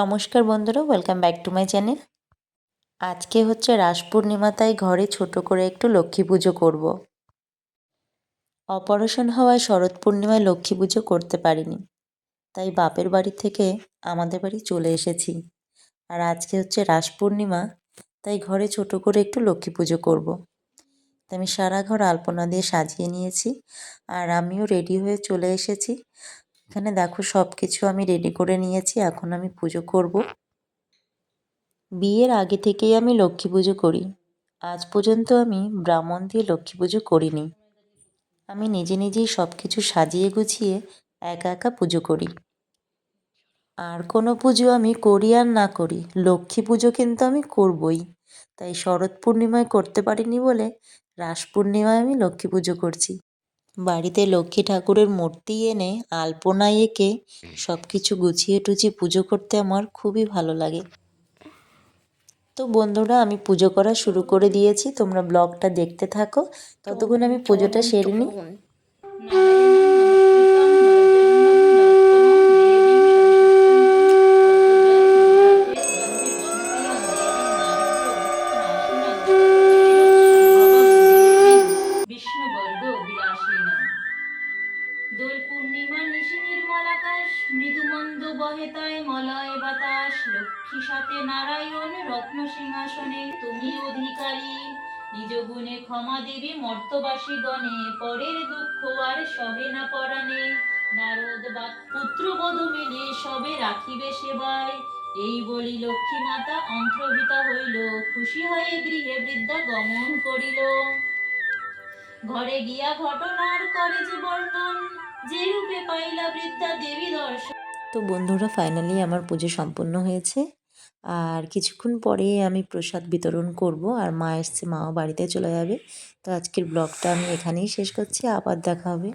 নমস্কার বন্ধুরা welcome back to my channel আজকে হচ্ছে রাস পূর্ণিমা, তাই ঘরে ছোট করে একটু লক্ষ্মী পুজো করব। অপারেশন হওয়ায় শরৎ পূর্ণিমায় লক্ষ্মী পুজো করতে পারিনি, তাই বাপের বাড়ি থেকে আমাদের বাড়ি চলে এসেছি আর আজকে হচ্ছে রাস পূর্ণিমা, তাই ঘরে ছোট করে একটু লক্ষ্মী পুজো করব। তাই আমি সারা ঘর আলপনা দিয়ে সাজিয়ে নিয়েছি, আর আমিও রেডি হয়ে চলে এসেছি এখানে দেখো সব কিছু আমি রেডি করে নিয়েছি, এখন আমি পুজো করব। বিয়ের আগে থেকেই আমি লক্ষ্মী পুজো করি। আজ পর্যন্ত আমি ব্রাহ্মণ দিয়ে লক্ষ্মী পুজো করিনি। আমি নিজে নিজেই সব কিছু সাজিয়ে গুছিয়ে একা একা পুজো করি। আর কোনো পুজো আমি করি আর না করি, লক্ষ্মী পুজো কিন্তু আমি করবই। তাই শরৎ পূর্ণিমায় করতে পারিনি বলে রাস পূর্ণিমায় আমি লক্ষ্মী পুজো করছি। বাড়িতে লক্ষ্মী ঠাকুরের মূর্তি এনে আলপনা এঁকে সব কিছু গুছিয়ে টুছিয়ে পুজো করতে আমার খুবই ভালো লাগে। তো বন্ধুরা, আমি পুজো করা শুরু করে দিয়েছি। তোমরা ব্লগটা দেখতে থাকো। ততক্ষণ আমি পুজোটা সেরে নিই। দোল পূর্ণিমা নিশি নির্মল আকাশ মলয় বাতাস, লক্ষ্মী সাথে নারায়ণ রত্ন সিংহাসনে, তুমি অধিকারী। নিজ গুণে ক্ষমা দেবী মর্তবাসী গণে, পরের দুঃখ আর না নারদ বা মিলে সবে রাখিবে সেবায়। এই বলি লক্ষ্মী মাতা অন্তর্হিতা হইল, খুশি হয়ে গৃহে বৃদ্ধা গমন করিল। ঘরে গিয়া ঘটনার করে যে বর্ণন তো বন্ধুরা ফাইনালি আমার পুজো সম্পন্ন হয়েছে। আর কিছুক্ষণ পরে আমি প্রসাদ বিতরণ করব আর মা এসছে, মাও বাড়িতে চলে যাবে। তো আজকের ব্লগটা আমি এখানেই শেষ করছি, আবার দেখা হবে।